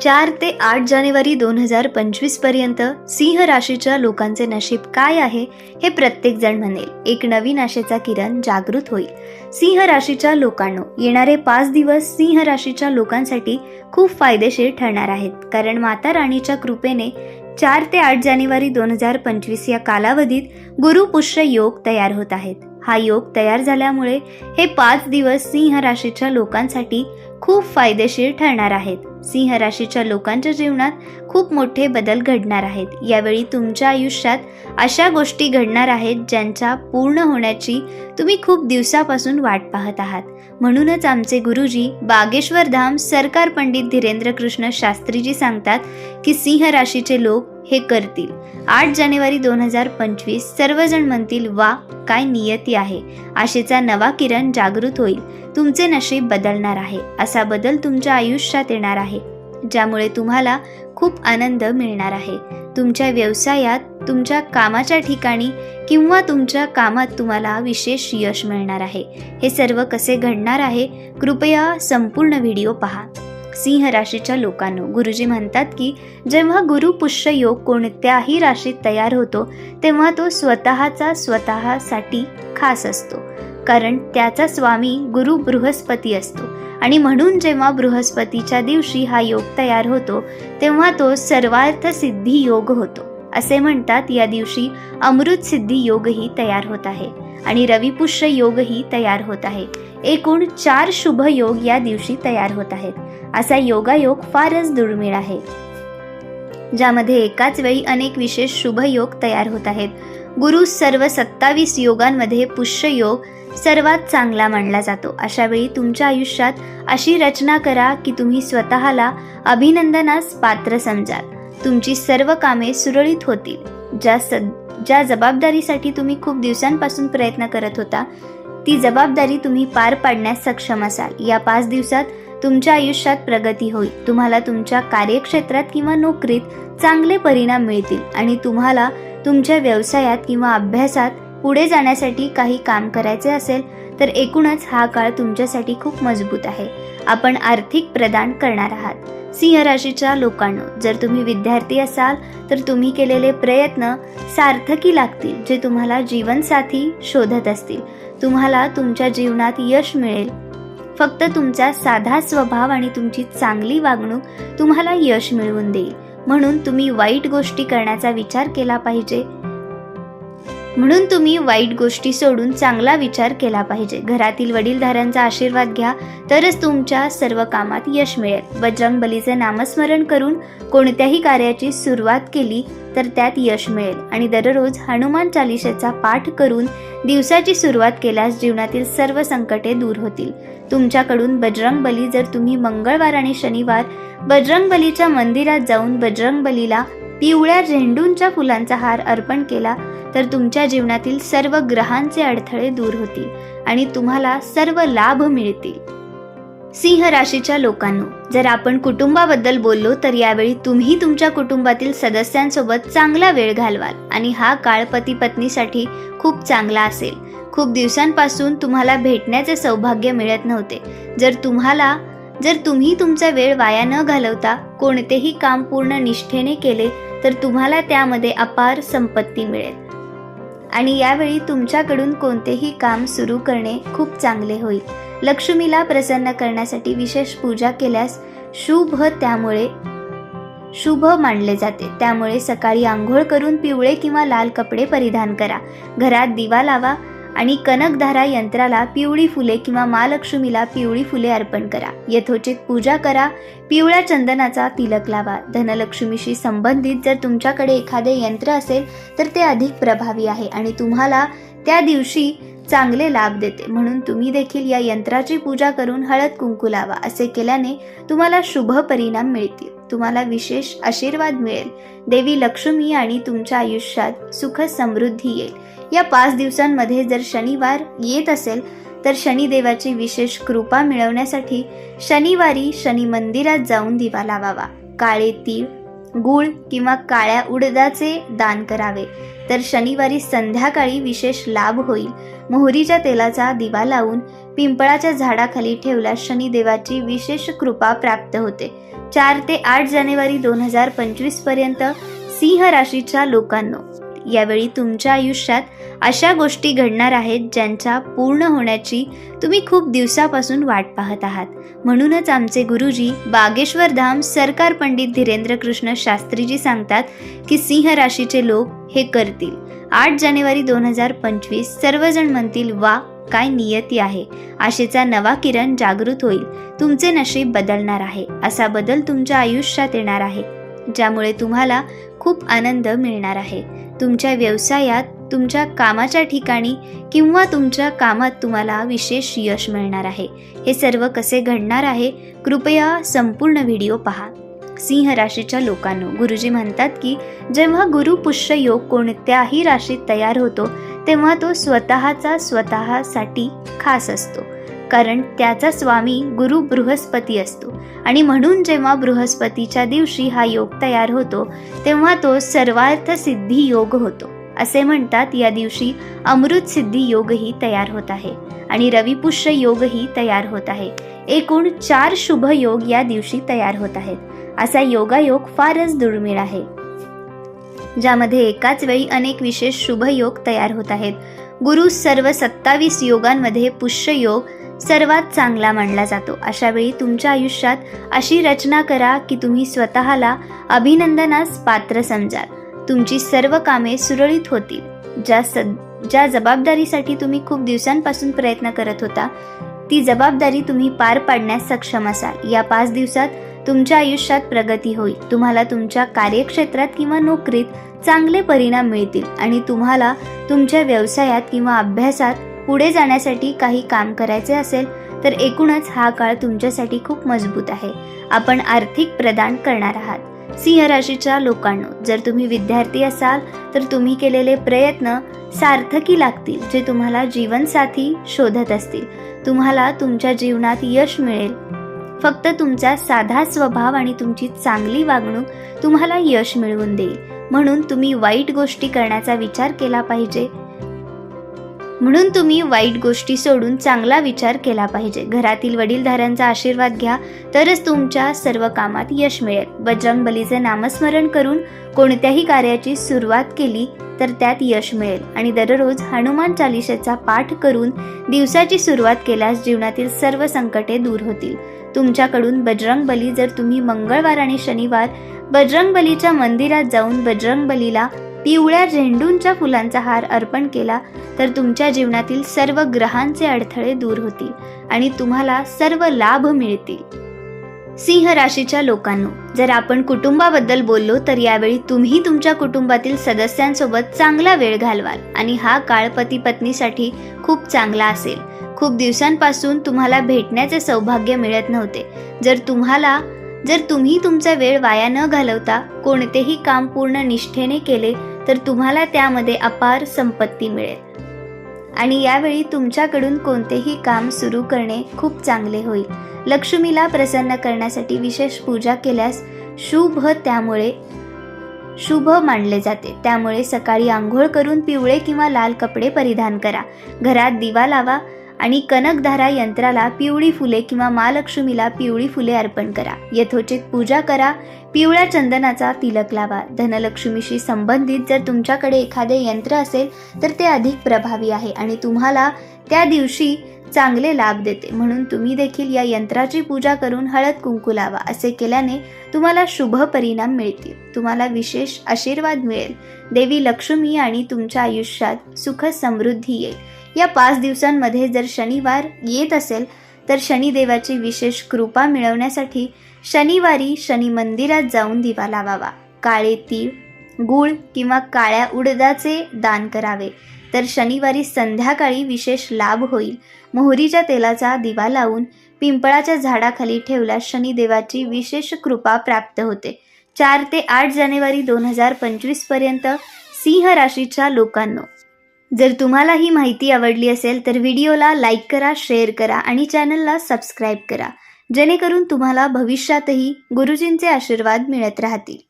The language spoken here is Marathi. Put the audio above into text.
चार ते आठ जानेवारी दोन हजार पंचवीसपर्यंत सिंह राशीच्या लोकांचे नशीब काय आहे हे प्रत्येक जण म्हणेल. एक नवीन आशेचा किरण जागृत होईल. सिंह राशीच्या लोकांनो येणारे पाच दिवस सिंह राशीच्या लोकांसाठी खूप फायदेशीर ठरणार आहेत. कारण माता राणीच्या कृपेने चार ते आठ जानेवारी दोन हजार पंचवीस या कालावधीत गुरुपुष्य योग तयार होत आहेत. हा योग तयार झाल्यामुळे हे पाच दिवस सिंह राशीच्या लोकांसाठी खूप फायदेशीर ठरणार आहेत. सिंह राशीच्या लोकांच्या जीवनात खूप मोठे बदल घडणार आहेत. यावेळी तुमच्या आयुष्यात अशा गोष्टी घडणार आहेत ज्यांच्या पूर्ण होण्याची तुम्ही खूप दिवसापासून वाट पाहत आहात. म्हणूनच आमचे गुरुजी बागेश्वर धाम सरकार पंडित धीरेंद्र कृष्ण शास्त्रीजी सांगतात की सिंह राशीचे लोक हे करतील. आठ जानेवारी दोन हजार पंचवीस सर्वजण म्हणतील वा काय नियती आहे. आशेचा नवा किरण जागृत होईल. तुमचे नशीब बदलणार आहे. असा बदल तुमच्या आयुष्यात येणार आहे. ज्यामुळे तुम्हाला खूप आनंद मिळणार आहे. तुमच्या व्यवसायात तुमच्या कामाच्या ठिकाणी किंवा तुमच्या कामात तुम्हाला विशेष यश मिळणार आहे. हे सर्व कसे घडणार आहे कृपया संपूर्ण व्हिडिओ पहा. सिंह राशीच्या लोकांनो गुरुजी म्हणतात की जेव्हा गुरु पुष्य योग कोणत्याही राशीत तयार होतो तेव्हा तो स्वतःचा स्वतःसाठी खास असतो. कारण त्याचा स्वामी गुरु बृहस्पती असतो. आणि म्हणून जेव्हा बृहस्पतीच्या दिवशी हा योग तयार होतो तेव्हा तो सर्वार्थ सिद्धी योग होतो. असे म्हणतात या दिवशी अमृत सिद्धी योगही तयार होत आहे. आणि रविपुष्य योगही तयार होत आहे. एकूण चार शुभ योग या दिवशी तयार होत आहेत. असा योगायोग फारच दुर्मिळ आहे. ज्यामध्ये एकाच वेळी अनेक विशेष शुभ योग तयार होत आहेत. गुरु सर्व सत्तावीस योगांमध्ये पुष्य योग सर्वात चांगला मानला जातो. अशा वेळी तुमच्या आयुष्यात अशी रचना करा की तुम्ही स्वतःला अभिनंदनास पात्र समजाल. तुमची सर्व कामे सुरळीत होतील. ज्या स ज्या जबाबदारीसाठी तुम्ही खूप दिवसांपासून प्रयत्न करत होता ती जबाबदारी तुम्ही पार पाडण्यास सक्षम असाल. या पाच दिवसात तुमच्या आयुष्यात प्रगती होईल. तुम्हाला तुमच्या कार्यक्षेत्रात किंवा नोकरीत चांगले परिणाम मिळतील आणि तुम्हाला तुमच्या व्यवसायात किंवा अभ्यासात पुढे जाण्यासाठी काही काम करायचे असेल तर एकूणच हा काळ तुमच्यासाठी खूप मजबूत आहे. आपण आर्थिक प्रदान करणार आहात. सिंह राशीच्या लोकांनो जर तुम्ही विद्यार्थी असाल तर तुम्ही केलेले प्रयत्न सार्थकी लागतील जे तुम्हाला जीवनसाथी शोधत असतील. तुम्हाला तुमच्या जीवनात यश मिळेल. फक्त तुमचा साधा स्वभाव आणि तुमची चांगली वागणूक तुम्हाला यश मिळवून देईल. म्हणून तुम्ही वाईट गोष्टी करण्याचा विचार केला पाहिजे. म्हणून तुम्ही वाईट गोष्टी सोडून चांगला विचार केला पाहिजे. घरातील वडीलधाऱ्यांचा आशीर्वाद घ्या तरच तुमच्या सर्व कामात यश मिळेल. बजरंग बलीचे नामस्मरण करून कोणत्याही कार्याची सुरुवात केली तर त्यात यश मिळेल. आणि दररोज हनुमान चालिशेचा पाठ करून दिवसाची सुरुवात केल्यास जीवनातील सर्व संकटे दूर होतील. तुमच्याकडून बजरंग बली जर तुम्ही मंगळवार आणि शनिवार बजरंग बलीच्या मंदिरात जाऊन बजरंग बलीला पिवळ्या झेंडूंच्या फुलांचा हार अर्पण केला तर तुमच्या जीवनातील सर्व ग्रहांचे अडथळे दूर होतील आणि तुम्हाला सर्व लाभ मिळतील. सिंह राशीच्या लोकांनो जर आपण कुटुंबाबद्दल बोललो तर यावेळी तुम्ही तुमच्या कुटुंबातील सदस्यांसोबत चांगला वेळ घालवाल आणि हा काळ पती पत्नीसाठी खूप चांगला असेल. खूप दिवसांपासून तुम्हाला भेटण्याचे सौभाग्य मिळत नव्हते. जर तुम्हाला जर तुम्ही तुमचा वेळ वाया न घालवता कोणतेही काम पूर्ण निष्ठेने केले तर तुम्हाला त्यामध्ये अपार संपत्ती मिळेल. आणि यावेळी तुमच्याकडून कोणतेही काम सुरू करणे खूप चांगले होईल. लक्ष्मीला प्रसन्न करण्यासाठी विशेष पूजा केल्यास शुभ त्यामुळे शुभ मानले जाते. त्यामुळे सकाळी आंघोळ करून पिवळे किंवा लाल कपडे परिधान करा. घरात दिवा लावा. आणि कनकधारा यंत्राला पिवळी फुले किंवा महालक्ष्मीला पिवळी फुले अर्पण करा. यथोचित पूजा करा. पिवळ्या चंदनाचा तिलक लावा. धनलक्ष्मीशी संबंधित जर तुमच्याकडे एखादे यंत्र असेल तर ते अधिक प्रभावी आहे आणि तुम्हाला त्या दिवशी चांगले लाभ देते. म्हणून तुम्ही देखील या यंत्राची पूजा करून हळद कुंकू लावा. असे केल्याने तुम्हाला शुभ परिणाम मिळतील. तुम्हाला विशेष आशीर्वाद मिळेल. देवी लक्ष्मी आणि तुमच्या आयुष्यात सुख समृद्धी येईल. या पाच दिवसांमध्ये जर शनिवार येत असेल तर शनिदेवाची विशेष कृपा मिळवण्यासाठी शनिवारी शनी मंदिरात जाऊन दिवा लावावा. काळे तीळ गूळ किंवा काळ्या उडदाचे दान करावे. तर शनिवारी संध्याकाळी विशेष लाभ होईल. मोहरीच्या तेलाचा दिवा लावून पिंपळाच्या झाडाखाली ठेवल्यास शनिदेवाची विशेष कृपा प्राप्त होते. चार ते आठ जानेवारी दोन हजार पंचवीसपर्यंत सिंह राशीच्या लोकांनो यावेळी तुमच्या आयुष्यात अशा गोष्टी घडणार आहेत ज्यांच्या पूर्ण होण्याची तुम्ही खूप दिवसापासून वाट पाहत आहात. म्हणूनच आमचे गुरुजी बागेश्वर धाम सरकार पंडित धीरेंद्र कृष्ण शास्त्रीजी सांगतात की सिंह राशीचे लोक हे करतील. आठ जानेवारी दोन हजार पंचवीस सर्वजण म्हणतील वा काय नियती आहे? आशेचा नवा किरण जागृत होईल. तुमचे नशीब बदलणार आहे. असा बदल तुमच्या आयुष्यात येणार आहे. ज्यामुळे तुम्हाला खूप आनंद मिळणार आहे. तुमच्या व्यवसायात तुमच्या कामाच्या ठिकाणी किंवा तुमच्या कामात तुम्हाला विशेष यश मिळणार आहे. हे सर्व कसे घडणार आहे? कृपया संपूर्ण व्हिडिओ पहा. सिंह राशीच्या लोकांनो गुरुजी म्हणतात की जेव्हा गुरु पुष्य योग कोणत्याही राशीत तयार होतो तेव्हा तो स्वतःचा स्वतःसाठी खास असतो. कारण त्याचा स्वामी गुरु बृहस्पती असतो. आणि म्हणून जेव्हा बृहस्पतीच्या दिवशी हा योग तयार होतो तेव्हा तो सर्वार्थ सिद्धी योग होतो. असे म्हणतात या दिवशी अमृत सिद्धी योगही तयार होत आहे. आणि रविपुष्य योगही तयार होत आहे. एकूण चार शुभ योग या दिवशी तयार होत आहेत. असा योगायोग फारच दुर्मिळ आहे. ज्यामध्ये एकाच वेळी अनेक विशेष शुभ योग तयार होत आहेत. गुरु सर्व सत्तावीस योगांमध्ये पुष्य योग सर्वात चांगला मानला जातो. अशा वेळी तुमच्या आयुष्यात अशी रचना करा की तुम्ही स्वतःला अभिनंदनास पात्र समजाल. तुमची सर्व कामे सुरळीत होतील. ज्या स ज्या जबाबदारीसाठी तुम्ही खूप दिवसांपासून प्रयत्न करत होता ती जबाबदारी तुम्ही पार पाडण्यास सक्षम असाल. या पाच दिवसात तुमच्या आयुष्यात प्रगती होईल. तुम्हाला तुमच्या कार्यक्षेत्रात किंवा नोकरीत चांगले परिणाम मिळतील आणि तुम्हाला तुमच्या व्यवसायात किंवा अभ्यासात पुढे जाण्यासाठी काही काम करायचे असेल तर एकूणच हा काळ तुमच्यासाठी खूप मजबूत आहे. आपण आर्थिक प्रदान करणार आहात. सिंह राशीच्या लोकांनो जर तुम्ही विद्यार्थी असाल तर तुम्ही केलेले प्रयत्न सार्थकी लागतील जे तुम्हाला जीवनसाथी शोधत असतील. तुम्हाला तुमच्या जीवनात यश मिळेल. फक्त तुमचा साधा स्वभाव आणि तुमची चांगली वागणूक तुम्हाला यश मिळवून देईल. म्हणून तुम्ही वाईट गोष्टी करण्याचा विचार केला पाहिजे. म्हणून तुम्ही वाईट गोष्टी सोडून चांगला विचार केला पाहिजे. घरातील वडीलधाऱ्यांचा आशीर्वाद घ्या तरच तुमच्या सर्व कामात यश मिळेल. बजरंग बलीचे नामस्मरण करून कोणत्याही कार्याची सुरुवात केली तर त्यात यश मिळेल. आणि दररोज हनुमान चालिशेचा पाठ करून दिवसाची सुरुवात केल्यास जीवनातील सर्व संकटे दूर होतील. तुमच्याकडून बजरंग बली जर तुम्ही मंगळवार आणि शनिवार बजरंग बलीच्या मंदिरात जाऊन बजरंग बलीला पिवळ्या झेंडूंच्या फुलांचा हार अर्पण केला तर तुमच्या जीवनातील सर्व ग्रहांचे अडथळे दूर होतील आणि तुम्हाला सर्व लाभ मिळतील. सिंह राशीच्या लोकांनो जर आपण कुटुंबाबद्दल बोललो तर यावेळी तुम्ही तुमच्या कुटुंबातील सदस्यांसोबत चांगला वेळ घालवाल आणि हा काळ पती पत्नीसाठी खूप चांगला असेल. खूप दिवसांपासून तुम्हाला भेटण्याचे सौभाग्य मिळत नव्हते. जर तुम्हाला जर तुम्ही तुमचा वेळ वाया न घालवता कोणतेही काम पूर्ण निष्ठेने केले तर तुम्हाला त्यामध्ये अपार संपत्ती मिळेल. आणि यावेळी तुमच्याकडून कोणतेही काम सुरू करणे खूप चांगले होईल. लक्ष्मीला प्रसन्न करण्यासाठी विशेष पूजा केल्यास शुभ त्यामुळे शुभ मानले जाते. त्यामुळे सकाळी आंघोळ करून पिवळे किंवा लाल कपडे परिधान करा. घरात दिवा लावा. आणि कनकधारा यंत्राला पिवळी फुले किंवा महालक्ष्मीला पिवळी फुले अर्पण करा. यथोचित पूजा करा. पिवळ्या चंदनाचा तिलक लावा. धनलक्ष्मीशी संबंधित जर तुमच्याकडे एखादे यंत्र असेल तर ते अधिक प्रभावी आहे आणि तुम्हाला त्या दिवशी चांगले लाभ देते. म्हणून तुम्ही देखील या यंत्राची पूजा करून हळद कुंकू लावा. असे केल्याने तुम्हाला शुभ परिणाम मिळतील. तुम्हाला विशेष आशीर्वाद मिळेल. देवी लक्ष्मी आणि तुमच्या आयुष्यात सुख समृद्धी येईल. या पाच दिवसांमध्ये जर शनिवार येत असेल तर शनिदेवाची विशेष कृपा मिळवण्यासाठी शनिवारी शनी मंदिरात जाऊन दिवा लावावा. काळे तीळ गूळ किंवा काळ्या उडदाचे दान करावे. तर शनिवारी संध्याकाळी विशेष लाभ होईल. मोहरीच्या तेलाचा दिवा लावून पिंपळाच्या झाडाखाली ठेवल्यास शनिदेवाची विशेष कृपा प्राप्त होते. चार ते आठ जानेवारी दोन हजार पंचवीसपर्यंत सिंह राशीच्या लोकांनो जर तुम्हाला ही माहिती आवडली असेल तर व्हिडिओला लाईक करा शेअर करा आणि चॅनलला सबस्क्राईब करा. जेणेकरून तुम्हाला भविष्यातही गुरुजींचे आशीर्वाद मिळत राहतील.